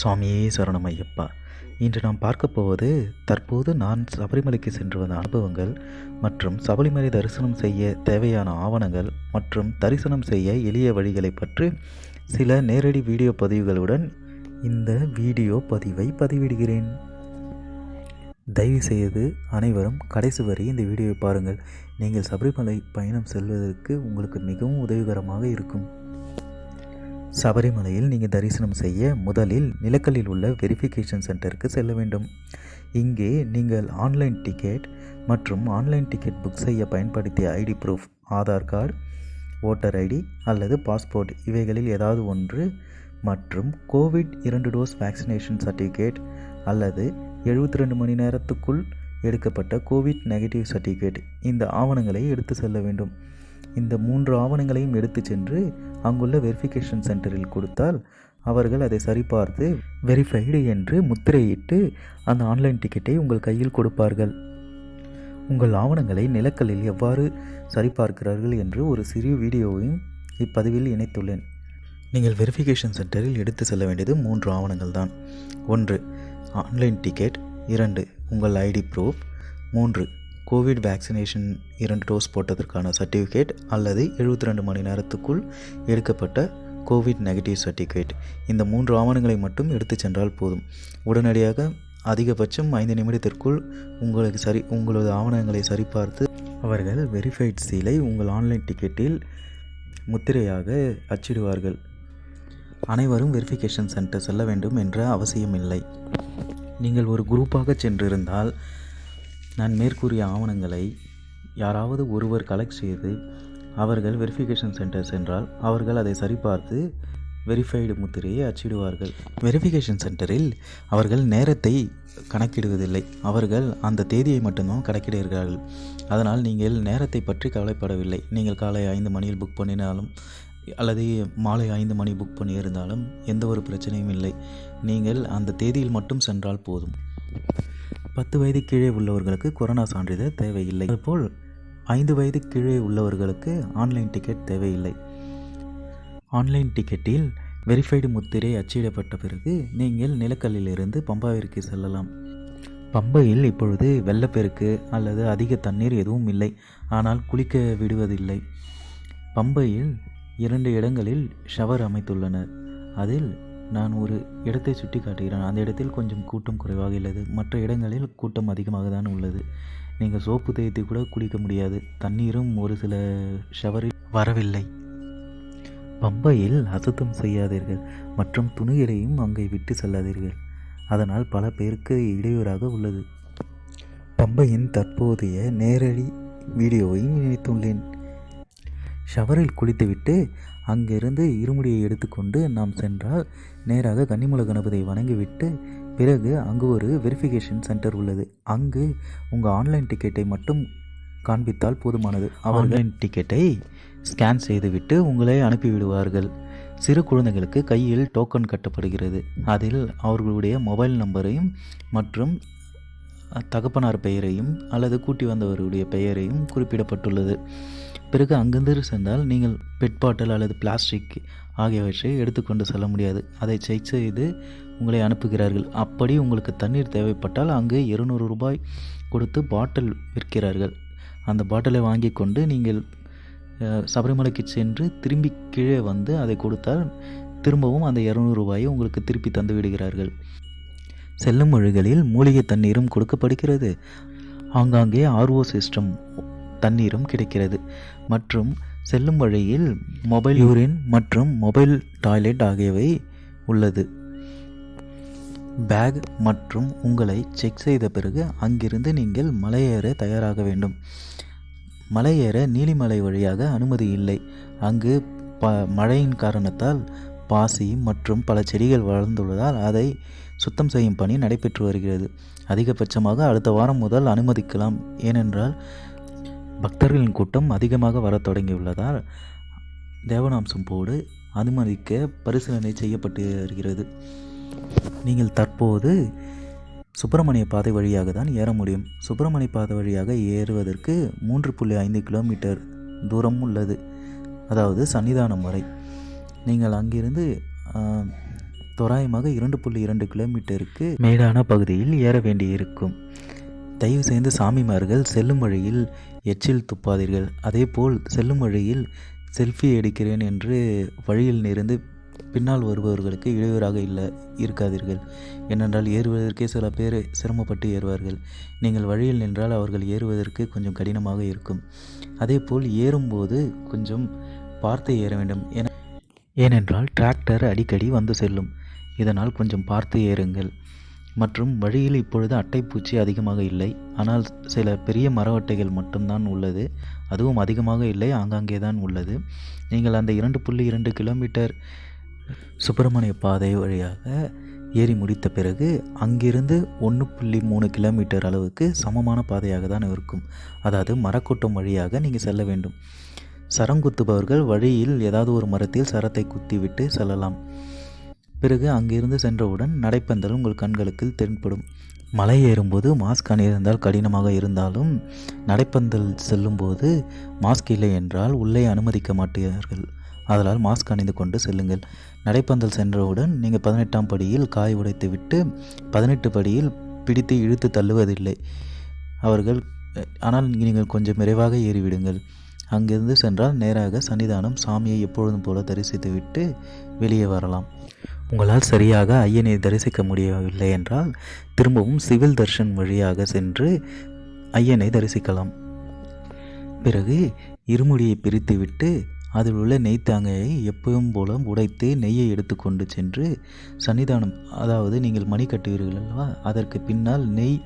சுவாமியே சரணம் ஐயப்பா இன்று நாம் பார்க்க போவது தற்போது நான் சபரிமலைக்கு சென்று வந்த அனுபவங்கள் மற்றும் சபரிமலை தரிசனம் செய்ய தேவையான ஆவணங்கள் மற்றும் தரிசனம் செய்ய எளிய வழிகளை பற்றி சில நேரடி வீடியோ பதிவுகளுடன் இந்த வீடியோ பதிவை பதிவிடுகிறேன். தயவு செய்து அனைவரும் கடைசி வரை இந்த வீடியோவை பாருங்கள். நீங்கள் சபரிமலை பயணம் செல்வதற்கு உங்களுக்கு மிகவும் உதவிகரமாக இருக்கும். சபரிமலையில் நீங்கள் தரிசனம் செய்ய முதலில் நிலக்கல்லில் உள்ள வெரிஃபிகேஷன் சென்டருக்கு செல்ல வேண்டும். இங்கே நீங்கள் ஆன்லைன் டிக்கெட் மற்றும் ஆன்லைன் டிக்கெட் புக் செய்ய பயன்படுத்திய ID proof Aadhaar card voter ID அல்லது பாஸ்போர்ட் இவைகளில் ஏதாவது ஒன்று மற்றும் கோவிட் இரண்டு டோஸ் வேக்சினேஷன் சர்டிஃபிகேட் அல்லது எழுபத்தி ரெண்டு மணி நேரத்துக்குள் எடுக்கப்பட்ட கோவிட் நெகட்டிவ் சர்டிஃபிகேட் இந்த ஆவணங்களை எடுத்து செல்ல வேண்டும். இந்த மூன்று ஆவணங்களையும் எடுத்து சென்று அங்குள்ள வெரிஃபிகேஷன் சென்டரில் கொடுத்தால் அவர்கள் அதை சரிபார்த்து வெரிஃபைடு என்று முத்திரையிட்டு அந்த ஆன்லைன் டிக்கெட்டை உங்கள் கையில் கொடுப்பார்கள். உங்கள் ஆவணங்களை நிலக்கல்லில் எவ்வாறு சரிபார்க்கிறார்கள் என்று ஒரு சிறிய வீடியோவையும் இப்பதிவில் இணைத்துள்ளேன். நீங்கள் வெரிஃபிகேஷன் சென்டரில் எடுத்து செல்ல வேண்டியது மூன்று ஆவணங்கள் தான். ஒன்று ஆன்லைன் டிக்கெட் இரண்டு உங்கள் ஐடி ப்ரூஃப் மூன்று கோவிட் வேக்சினேஷன் இரண்டு டோஸ் போட்டதற்கான சர்டிஃபிகேட் அல்லது எழுபத்தி ரெண்டு மணி நேரத்துக்குள் எடுக்கப்பட்ட கோவிட் நெகட்டிவ் சர்டிஃபிகேட் இந்த மூன்று ஆவணங்களை மட்டும் எடுத்து சென்றால் போதும். உடனடியாக அதிகபட்சம் ஐந்து நிமிடத்திற்குள் உங்களுக்கு சரி உங்களது ஆவணங்களை சரிபார்த்து அவர்கள் வெரிஃபைட் சீலை உங்கள் ஆன்லைன் டிக்கெட்டில் முத்திரையாக அச்சிடுவார்கள். அனைவரும் வெரிஃபிகேஷன் சென்டர் செல்ல வேண்டும் என்ற அவசியமில்லை. நீங்கள் ஒரு குரூப்பாக சென்றிருந்தால் நான் மேற்கூறிய ஆவணங்களை யாராவது ஒருவர் கலெக்ட் செய்து அவர்கள் வெரிஃபிகேஷன் சென்டர் சென்றால் அவர்கள் அதை சரிபார்த்து வெரிஃபைடு முத்திரையை அச்சிடுவார்கள். வெரிஃபிகேஷன் சென்டரில் அவர்கள் நேரத்தை கணக்கிடுவதில்லை. அவர்கள் அந்த தேதியை மட்டும்தான் கணக்கிடுகிறார்கள். அதனால் நீங்கள் நேரத்தை பற்றி கவலைப்படவில்லை. நீங்கள் காலை ஐந்து மணியில் புக் பண்ணினாலும் அல்லது மாலை ஐந்து மணி புக் பண்ணியிருந்தாலும் எந்த ஒரு பிரச்சனையும் இல்லை. நீங்கள் அந்த தேதியில் மட்டும் சென்றால் போதும். பத்து வயது கீழே உள்ளவர்களுக்கு கொரோனா சான்றிதழ் தேவையில்லை. அதுபோல் ஐந்து வயது கீழே உள்ளவர்களுக்கு ஆன்லைன் டிக்கெட் தேவையில்லை. ஆன்லைன் டிக்கெட்டில் வெரிஃபைடு முத்திரை அச்சிடப்பட்ட பிறகு நீங்கள் நிலக்கல்லிலிருந்து பம்பாவிற்கு செல்லலாம். பம்பையில் இப்பொழுது வெள்ளப்பெருக்கு அல்லது அதிக தண்ணீர் எதுவும் இல்லை. ஆனால் குளிக்க விடுவதில்லை. பம்பையில் இரண்டு இடங்களில் ஷவர் அமைத்துள்ளனர். அதில் நான் ஒரு இடத்தை சுட்டி காட்டுகிறேன். அந்த இடத்தில் கொஞ்சம் கூட்டம் குறைவாக உள்ளது. மற்ற இடங்களில் கூட்டம் அதிகமாக தான் உள்ளது. நீங்கள் சோப்பு தேய்த்து கூட குளிக்க முடியாது. தண்ணீரும் ஒரு சில ஷவரில் வரவில்லை. பம்பையில் அசுத்தம் செய்யாதீர்கள். மற்றும் துணிகளையும் அங்கே விட்டு செல்லாதீர்கள். அதனால் பல பேருக்கு இடையூறாக உள்ளது. பம்பையின் தற்போதைய நேரடி வீடியோவையும் இணைத்துள்ளேன் ஷவரில் குளித்துவிட்டு அங்கிருந்து இருமுடியை எடுத்துக்கொண்டு நாம் சென்றால் நேராக கன்னிமூல கணபதியை வணங்கிவிட்டு பிறகு அங்கு ஒரு வெரிஃபிகேஷன் சென்டர் உள்ளது. அங்கு உங்கள் ஆன்லைன் டிக்கெட்டை மட்டும் காண்பித்தால் போதுமானது. ஆன்லைன் டிக்கெட்டை ஸ்கேன் செய்துவிட்டு உங்களை அனுப்பிவிடுவார்கள். சிறு குழந்தைகளுக்கு கையில் டோக்கன் கட்டப்படுகிறது. அதில் அவர்களுடைய மொபைல் நம்பரையும் மற்றும் தகப்பனார் பெயரையும் அல்லது கூட்டி வந்தவருடைய பெயரையும் குறிப்பிடப்பட்டுள்ளது. பிறகு அங்கிருந்து சென்றால் நீங்கள் பெட் பாட்டில் அல்லது பிளாஸ்டிக் ஆகியவற்றை எடுத்துக்கொண்டு செல்ல முடியாது. அதை செக் செய்து உங்களை அனுப்புகிறார்கள். அப்படி உங்களுக்கு தண்ணீர் தேவைப்பட்டால் அங்கு இருநூறு ரூபாய் கொடுத்து பாட்டில் விற்கிறார்கள். அந்த பாட்டிலை வாங்கி கொண்டு நீங்கள் சபரிமலைக்கு சென்று திரும்பி கீழே வந்து அதை கொடுத்தால் திரும்பவும் அந்த இரநூறு ரூபாயை உங்களுக்கு திருப்பி தந்து விடுகிறார்கள். செல்லும் வழிகளில் மூலிகை தண்ணீரும் கொடுக்கப்படுகிறது. ஆங்காங்கே ஆர்ஓ சிஸ்டம் தண்ணீரும் கிடைக்கிறது. மற்றும் செல்லும் வழியில் மொபைல் யூரின் மற்றும் மொபைல் டாய்லெட் ஆகியவை உள்ளது. பேக் மற்றும் உங்களை செக் செய்த பிறகு அங்கிருந்து நீங்கள் மலையேற தயாராக வேண்டும். மலையேற நீலிமலை வழியாக அனுமதி இல்லை. அங்கு ப மழையின் காரணத்தால் பாசி மற்றும் பல செடிகள் வளர்ந்துள்ளதால் அதை சுத்தம் செய்யும் பணி நடைபெற்று வருகிறது. அதிகபட்சமாக அடுத்த வாரம் முதல் அனுமதிக்கலாம். ஏனென்றால் பக்தர்களின் கூட்டம் அதிகமாக வரத் தொடங்கியுள்ளதால் தேவனாம்சம் போடு அனுமதிக்க பரிசீலனை செய்யப்பட்டு வருகிறது. நீங்கள் தற்போது சுப்பிரமணிய பாதை வழியாக தான் ஏற முடியும். சுப்பிரமணிய பாதை வழியாக ஏறுவதற்கு மூன்று புள்ளி ஐந்து கிலோமீட்டர் தூரம் உள்ளது. அதாவது சன்னிதானம் வரை. நீங்கள் அங்கிருந்து தோராயமாக இரண்டு புள்ளி இரண்டு கிலோமீட்டருக்கு மேலான பகுதியில் ஏற வேண்டியிருக்கும். தயவு செய்து சாமிமார்கள் செல்லும் வழியில் எச்சில் துப்பாதீர்கள். அதேபோல் செல்லும் வழியில் செல்ஃபி எடுக்கிறேன் என்று வழியில் இருந்து பின்னால் வருபவர்களுக்கு இடையூறாக இல்லை இருக்காதீர்கள். ஏனென்றால் ஏறுவதற்கே சில பேர் சிரமப்பட்டு ஏறுவார்கள். நீங்கள் வழியில் நின்றால் அவர்கள் ஏறுவதற்கு கொஞ்சம் கடினமாக இருக்கும். அதேபோல் ஏறும்போது கொஞ்சம் பார்த்து ஏற வேண்டும். என ஏனென்றால் டிராக்டர் அடிக்கடி வந்து செல்லும். இதனால் கொஞ்சம் பார்த்து ஏறுங்கள். மற்றும் வழியில் இப்பொழுது அட்டைப்பூச்சி அதிகமாக இல்லை. ஆனால் சில பெரிய மரவட்டைகள் மட்டும்தான் உள்ளது. அதுவும் அதிகமாக இல்லை ஆங்காங்கே தான் உள்ளது. நீங்கள் அந்த இரண்டு புள்ளி இரண்டு கிலோமீட்டர் சுப்பிரமணிய பாதை வழியாக ஏறி முடித்த பிறகு அங்கிருந்து ஒன்று புள்ளி மூணு கிலோமீட்டர் அளவுக்கு சமமான பாதையாக தான் இருக்கும். அதாவது மரக்கூட்டம் வழியாக நீங்கள் செல்ல வேண்டும். சரம் குத்துபவர்கள் வழியில் ஏதாவது ஒரு மரத்தில் சரத்தை குத்திவிட்டு செல்லலாம். பிறகு அங்கிருந்து சென்றவுடன் நடைப்பந்தல் உங்கள் கண்களுக்கு தென்படும். மலை ஏறும்போது மாஸ்க் அணியிருந்தால் கடினமாக இருந்தாலும் நடைப்பந்தல் செல்லும்போது மாஸ்க் இல்லை என்றால் உள்ளே அனுமதிக்க மாட்டார்கள். அதனால் மாஸ்க் அணிந்து கொண்டு செல்லுங்கள். நடைப்பந்தல் சென்றவுடன் நீங்கள் பதினெட்டாம் படியில் காய் உடைத்து விட்டு பதினெட்டு படியில் பிடித்து இழுத்து தள்ளுவதில்லை. அவர்கள் ஆனால் நீங்கள் கொஞ்சம் விரைவாக ஏறிவிடுங்கள். அங்கிருந்து சென்றால் நேராக சன்னிதானம் சாமியை எப்பொழுதும் போல தரிசித்துவிட்டு வெளியே வரலாம். உங்களால் சரியாக ஐயனை தரிசிக்க முடியவில்லை என்றால் திரும்பவும் சிவில் தர்ஷன் வழியாக சென்று ஐயனை தரிசிக்கலாம். பிறகு இருமுடியை பிரித்துவிட்டு அதில் உள்ள நெய்த்தாங்கையை எப்பவும் போல உடைத்து நெய்யை எடுத்துக்கொண்டு சென்று சன்னிதானம் அதாவது நீங்கள் மணி கட்டுவீர்கள் அல்லவா? அதற்கு பின்னால் நெய்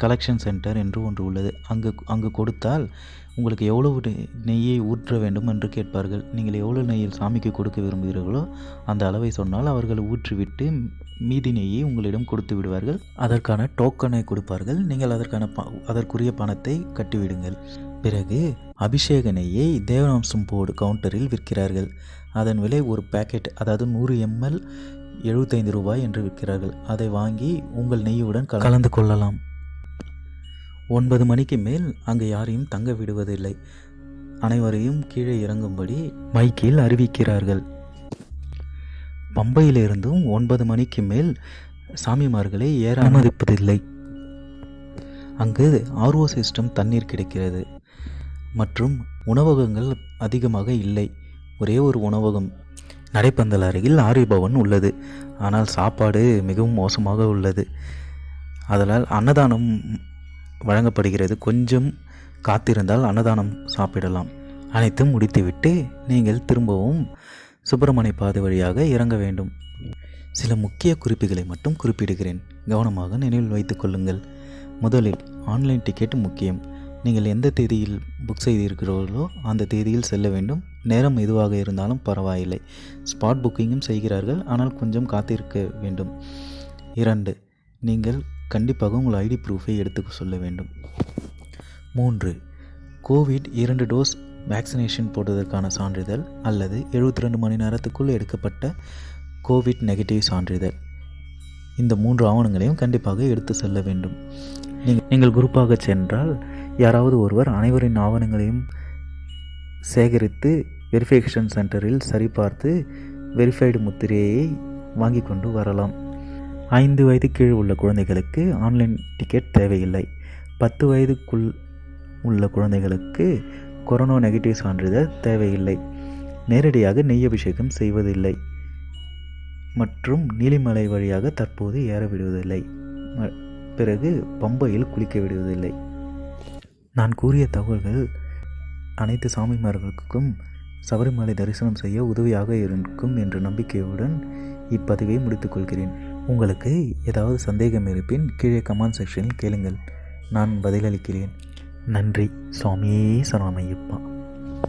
கலெக்ஷன் சென்டர் என்று ஒன்று உள்ளது. அங்கு அங்கு கொடுத்தால் உங்களுக்கு எவ்வளவு நெ- நெய்யை ஊற்ற வேண்டும் என்று கேட்பார்கள். நீங்கள் எவ்வளவு நெய்யில் சாமிக்கு கொடுக்க விரும்புகிறீர்களோ அந்த அளவை சொன்னால் அவர்கள் ஊற்றிவிட்டு மீதி நெய்யை உங்களிடம் கொடுத்து விடுவார்கள். அதற்கான டோக்கனை கொடுப்பார்கள். நீங்கள் அதற்கான ப அதற்குரிய பணத்தை கட்டிவிடுங்கள். பிறகு அபிஷேக நெய்யை தேவநாம்சம் போர்டு கவுண்டரில் விற்கிறார்கள். அதன் விலை ஒரு பேக்கெட் அதாவது நூறு எம்எல் எழுபத்தைந்து ரூபாய் என்று விற்கிறார்கள். அதை வாங்கி உங்கள் நெய்யுடன் கலந்து கொள்ளலாம். ஒன்பது மணிக்கு மேல் அங்கு யாரையும் தங்க விடுவதில்லை. அனைவரையும் கீழே இறங்கும்படி மைக்கில் அறிவிக்கிறார்கள். பம்பையிலிருந்தும் ஒன்பது மணிக்கு மேல் சாமிமார்களை ஏற அனுமதிப்பதில்லை. அங்கு ஆர்ஓ சிஸ்டம் தண்ணீர் கிடைக்கிறது. மற்றும் உணவகங்கள் அதிகமாக இல்லை. ஒரே ஒரு உணவகம். நடைப்பந்தல் அருகில் ஆரியபவன் உள்ளது. ஆனால் சாப்பாடு மிகவும் மோசமாக உள்ளது. அதனால் அன்னதானம் வழங்கப்படுகிறது. கொஞ்சம் காத்திருந்தால் அன்னதானம் சாப்பிடலாம். அனைத்தும் முடித்துவிட்டு நீங்கள் திரும்பவும் சுப்பிரமணிய பாதை வழியாக இறங்க வேண்டும். சில முக்கிய குறிப்புகளை மட்டும் குறிப்பிடுகிறேன். கவனமாக நினைவில் வைத்துக் கொள்ளுங்கள். முதலில் ஆன்லைன் டிக்கெட் முக்கியம். நீங்கள் எந்த தேதியில் புக் செய்திருக்கிறீர்களோ அந்த தேதியில் செல்ல வேண்டும். நேரம் எதுவாக இருந்தாலும் பரவாயில்லை. ஸ்பாட் புக்கிங்கும் செய்கிறார்கள். ஆனால் கொஞ்சம் காத்திருக்க வேண்டும். இரண்டு நீங்கள் கண்டிப்பாக உங்கள் ஐடி ப்ரூஃபை எடுத்து சொல்ல வேண்டும். மூன்று கோவிட் இரண்டு டோஸ் வேக்சினேஷன் போட்டதற்கான சான்றிதழ் அல்லது 72 ரெண்டு மணி நேரத்துக்குள் எடுக்கப்பட்ட கோவிட் நெகட்டிவ் சான்றிதழ். இந்த மூன்று ஆவணங்களையும் கண்டிப்பாக எடுத்து செல்ல வேண்டும். நீங்கள் நீங்கள் குரூப்பாக சென்றால் யாராவது ஒருவர் அனைவரின் ஆவணங்களையும் சேகரித்து வெரிஃபிகேஷன் சென்டரில் சரிபார்த்து வெரிஃபைடு முத்திரையை வாங்கி கொண்டு வரலாம். ஐந்து வயது கீழ் உள்ள குழந்தைகளுக்கு ஆன்லைன் டிக்கெட் தேவையில்லை. பத்து வயதுக்குள் உள்ள குழந்தைகளுக்கு கொரோனா நெகட்டிவ் சான்றிதழ் தேவையில்லை. நேரடியாக நெய் அபிஷேகம் செய்வதில்லை. மற்றும் நீலிமலை வழியாக தற்போது ஏற விடுவதில்லை. ம- பிறகு பம்பையில் குளிக்க விடுவதில்லை. நான் கூறிய தகவல்கள் அனைத்து சாமிமார்களுக்கும் சபரிமலை தரிசனம் செய்ய உதவியாக இருக்கும் என்ற நம்பிக்கையுடன் இப்பதிவை முடித்துக்கொள்கிறேன் உங்களுக்கு ஏதாவது சந்தேகம் இருப்பின் கீழே கமெண்ட் செக்ஷனில் கேளுங்கள். நான் பதிலளிக்கிறேன். நன்றி. சுவாமியே சரணமையப்பா.